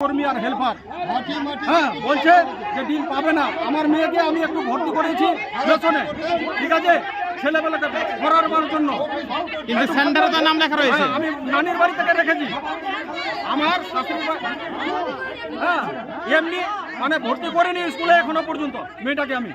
কর্মী আর হেল্পার হ্যাঁ বলছে যে ডিম পাবে না। আমার মেয়েকে আমি একটু ভর্তি করেছি ঠিক আছে? ছেলেবেলাতে পড়ার জন্য। কিন্তু সেন্টারে তো নাম লেখা রয়েছে। হ্যাঁ, আমি নানির বাড়ি থেকে রেখেছি। আমার শাশুড়ি হ্যাঁ এমনি মানে ভর্তি করিনি স্কুলে এখনও পর্যন্ত মেয়েটাকে আমি।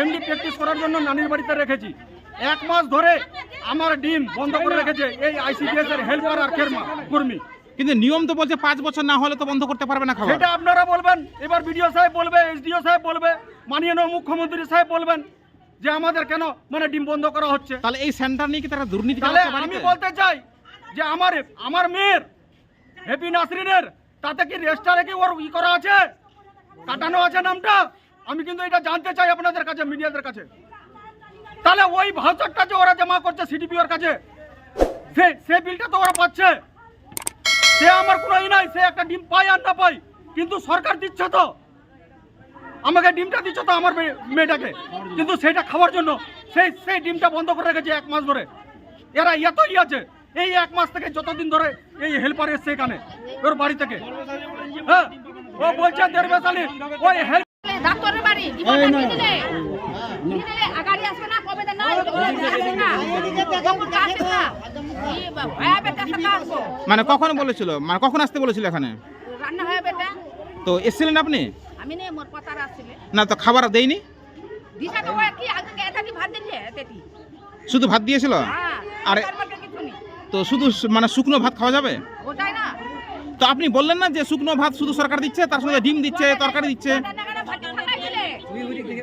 এমনি প্র্যাকটিস করার জন্য নানির বাড়িতে রেখেছি। এক মাস ধরে আমার ডিম বন্ধ করে রেখেছে এই আইসিডিএস এর হেল্পার আর কেরমা কর্মী। কিন্তু নিয়ম তো বলছে পাঁচ বছর না হলে তো বন্ধ করতে পারবে না খাবার। সেটা আপনারা বলবেন। এবার বিডিও সাহেব বলবে এসডিও সাহেব বলবে মানিয়ে মাননীয় মুখ্যমন্ত্রী সাহেব বলবেন যে আমাদের কেন মানে ডিম বন্ধ করা হচ্ছে। তাহলে এই সেন্টার নিয়ে কি তারা দুর্নীতি আমি বলতে চাই যে আমার আমার মেয়ের হেপি নাসরিনের তাতে কি রেজিস্টারে কি ওর ই করা আছে? কাটানো আছে নামটা? আমি কিন্তু এটা জানতে চাই আপনাদের কাছে মিডিয়াদের কাছে। তাহলে ওই ভাউচারটা যে ওরা জমা করছে সিডিপিওর কাছে সে সে বিলটা তো ওরা পাচ্ছে। সে আমার কোনো ই নাই সে একটা ডিম পায় আর না পাই কিন্তু সরকার দিচ্ছে তো। আমাকে ডিমটা দিচ্ছে তো আমার মেয়েটাকে কিন্তু সেটা খাওয়ার জন্য সেই সেই ডিমটা বন্ধ করে রেখেছে এক মাস ধরে। এরা এতই আছে এই এক মাস থেকে যতদিন ধরে এই হেল্পার এসছে এখানে ওর বাড়ি থেকে। হ্যাঁ ও বলছে দেড়বেশ আলী ওই হেল্প ডাক্তারের বাড়ি মানে কখন বলেছিল? মানে কখন আসতে বলেছিল এখানে? তো এসেছিলেন আপনি? না তো খাবার দেয়নি? শুধু ভাত দিয়েছিল? হ্যাঁ আরে তো শুধু মানে শুকনো ভাত খাওয়া যাবে? তো আপনি বললেন না যে শুকনো ভাত শুধু সরকার দিচ্ছে তার সঙ্গে ডিম দিচ্ছে তরকারি দিচ্ছে রান্না করে ভাত খাওয়াই দিলে হ্যাঁ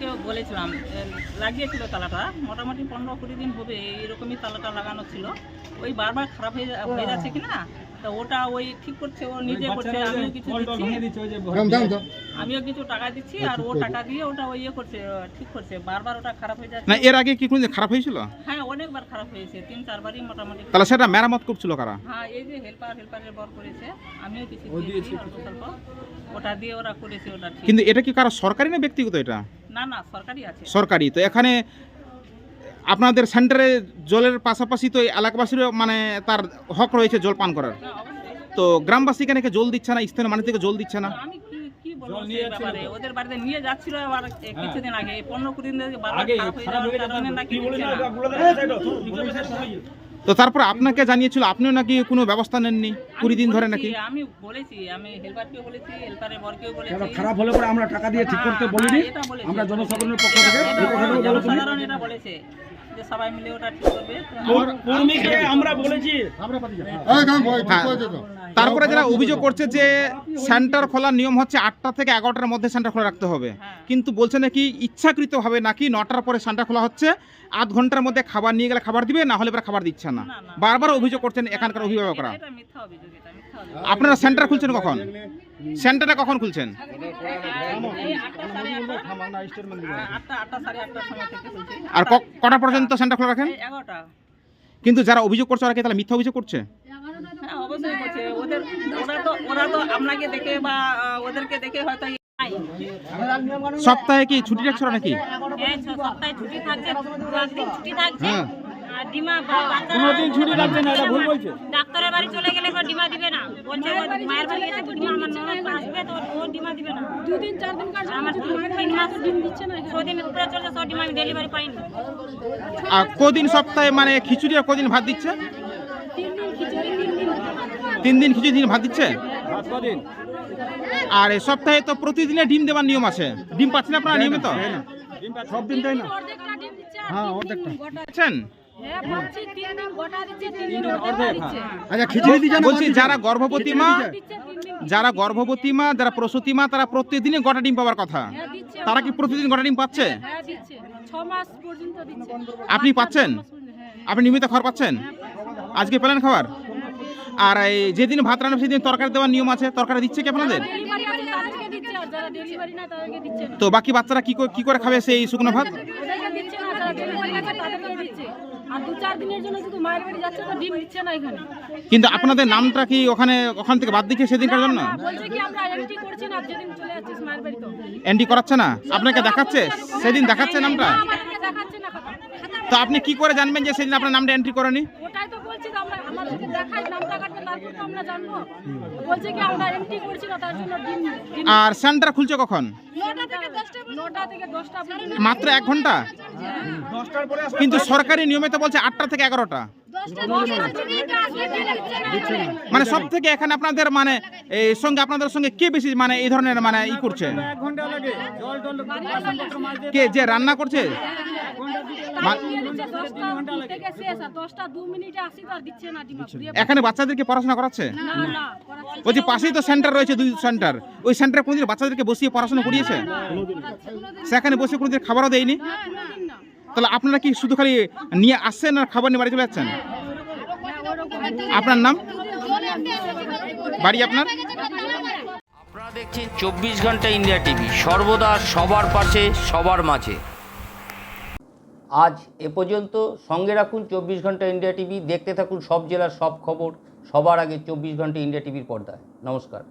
কেউ বলেছিলাম লাগিয়েছিল তালাটা। মোটামুটি পনেরো কুড়ি দিন হবে এইরকমই তালাটা লাগানো ছিল। ওই বারবার খারাপ হয়ে হয়ে যাচ্ছে কি না তা ওটা ওই ঠিক করছে ও নিজে করছে আমিও কিছু দিচ্ছি। আমিও কিছু টাকা দিচ্ছি আর ও টাকা দিয়ে ওটা ওই ইয়ে করছে ঠিক করছে। বারবার ওটা খারাপ হয়ে যাচ্ছে। না এর আগে কি কোনদিন খারাপ হয়েছিল? হ্যাঁ অনেকবার খারাপ হয়েছে তিন চারবারই মোটামুটি তাহলে সেটা মেরামত করছিল কারা? হ্যাঁ এই যে হেল্পার হেল্পারের বর করেছে আমিও কিছু দিয়েছি অল্প ওটা দিয়ে ওরা করেছে ওটা কিন্তু এটা কি কারও সরকারি না ব্যক্তিগত এটা? না না সরকারি আছে। সরকারি। তো এখানে আপনাদের সেন্টারে জলের পাশাপাশি তো এই এলাকাবাসীরও মানে তার হক রয়েছে জল পান করার। তো গ্রামবাসী কেন জল দিচ্ছে না? স্থানীয় মানুষ থেকে জল দিচ্ছে না? আমি কি কি বলব সেই ব্যাপারে? ওদের বাড়িতে নিয়ে যাচ্ছিল আবার কিছুদিন আগে। পনেরো কুড়ি দিন ধরে বারবার খারাপ হয়ে যাওয়ার কারণে নাকি দিচ্ছে না। তো তারপর আপনাকে জানিয়েছিল আপনিও নাকি কোনো ব্যবস্থা নেননি? কুড়ি দিন ধরে নাকি? আমি বলেছি আমি হেল্পারকেও বলেছি হেল্পারের বরকেও বলেছি। কেন খারাপ হলে পরে আমরা টাকা দিয়ে ঠিক করতে হ্যাঁ, বলিনি হ্যাঁ। আমরা জনসাধারণের পক্ষ থেকে। জনসাধারণ এটা বলেছে যে সবাই মিলে ওটা ঠিক করবে। আমরা বলেছি। হ্যাঁ। তারপরে যারা অভিযোগ করছে যে সেন্টার খোলার নিয়ম হচ্ছে আটটা থেকে এগারোটার মধ্যে সেন্টার খোলা রাখতে হবে। হ্যাঁ। কিন্তু বলছে নাকি ইচ্ছাকৃতভাবে নাকি নটার পরে সেন্টার খোলা হচ্ছে আধ ঘণ্টার মধ্যে খাবার নিয়ে গেলে খাবার দিবে না হলে খাবার দিচ্ছে না। বারবার অভিযোগ করছেন এখানকার অভিভাবকরা। আপনারা সেন্টার খুলছেন কখন? সেন্টারটা কখন খুলছেন? আর কটা পর্যন্ত সেন্টার খোলা রাখেন? কিন্তু যারা অভিযোগ করছে ওরা কি তাহলে মিথ্যা অভিযোগ করছে? অবশ্যই ওদের ওরা তো ওরা তো আপনাকে দেখে বা ওদেরকে দেখে হয়তো সপ্তাহে কি ছুটি রাখছো নাকি? এই সপ্তাহে ছুটি থাকছে ছুটি থাকছে। হ্যাঁ। আর ডিমা কোনোদিন ছুটি রাখছে না এটা ভুল বলছে। ডাক্তারের বাড়ি চলে গেলে ডিমা দিবে না। বলছে মায়ের বাড়ি গেছে বুঝিমা আমার ননদ আসবে তো ও ডিমা দিবে না। দুদিন চার দিন আমার তিন মাস ডিম দিচ্ছে না ছদিন উপরে চলছে সব ডিম আমি ডেলিভারি পাইনি। আর কদিন সপ্তাহে মানে খিচুড়ি আর কদিন ভাত দিচ্ছে? তিন দিন খিচুড়ি দিন ভাত দিচ্ছে? আর এই সপ্তাহে তো প্রতিদিনে ডিম দেওয়ার নিয়ম আছে। ডিম পাচ্ছেন আপনারা নিয়মিত? সব দিন তাই না? হ্যাঁ অর্ধেকটা। পাচ্ছেন? ভাবছি তিন দিন গোটা দিচ্ছে তিন দিন অর্ধেকটা দিচ্ছে। আচ্ছা খিচুড়ি বলছি যারা গর্ভবতী মা যারা গর্ভবতী মা যারা প্রসূতি মা তারা প্রতিদিনই গোটা ডিম পাওয়ার কথা। হ্যাঁ তারা কি প্রতিদিন গোটা ডিম পাচ্ছে? হ্যাঁ দিচ্ছে। ছ মাস পর্যন্ত দিচ্ছে। আপনি পাচ্ছেন? হ্যাঁ। আপনি নিয়মিত খাবার পাচ্ছেন? আজকে পেলেন খাবার? আর যেদিন ভাত রান্না সেদিন তরকারি দেওয়ার নিয়ম আছে। তরকারি দিচ্ছে কি আপনাদের? তো বাকি বাচ্চারা কি করে- কি করে খাবে সেই শুকনো ভাত? কিন্তু আপনাদের নামটা কি ওখানে ওখান থেকে বাদ দিচ্ছে সেদিনকার জন্য? এন্ট্রি করাচ্ছে না? আপনাকে দেখাচ্ছে? সেদিন দেখাচ্ছে নামটা। তো আপনি কি করে জানবেন যে সেদিন আপনার নামটা এন্ট্রি করেনি? ওটাই তো বলছি আমরা আমাদেরকে দেখাই কাটবে তারপর তো আমরা জানব। বলছে কি আমরা এন্ট্রি করছি না তার জন্য ডিম ডিম আর সেন্টার খুলছে কখন? নটা থেকে দশটা নটা থেকে দশটা পর্যন্ত। মাত্র এক ঘণ্টা? কিন্তু সরকারি নিয়মে তো বলছে আটটা থেকে এগারোটা। মানে সব থেকে এখানে আপনাদের মানে এই সঙ্গে আপনাদের সঙ্গে কে বেশি মানে এই ধরনের মানে ই করছে কে যে রান্না করছে এখানে বাচ্চাদেরকে পড়াশোনা করাচ্ছে না না করাচ্ছে বলছি পাশেই তো সেন্টার রয়েছে দুই সেন্টার ওই সেন্টারে কোনোদিন বাচ্চাদেরকে বসিয়ে পড়াশোনা করিয়েছে সেখানে বসে কোনোদিন খাবারও দেয়নি না কোনোদিন না তাহলে আপনারা কি শুধু খালি নিয়ে আসছেন আর খাবার নিয়ে বাড়ি চলে যাচ্ছেন? আপনার নাম? বাড়ি আপনার? আপনারা দেখছেন চব্বিশ ঘণ্টা ইন্ডিয়া টিভি। সর্বদা সবার পাশে সবার মাঝে। আজ এ পর্যন্ত সঙ্গে রাখুন চব্বিশ ঘণ্টা ইন্ডিয়া টিভি। দেখতে থাকুন সব জেলার সব খবর। সবার আগে চব্বিশ ঘণ্টা ইন্ডিয়া টিভির পর্দায়। নমস্কার।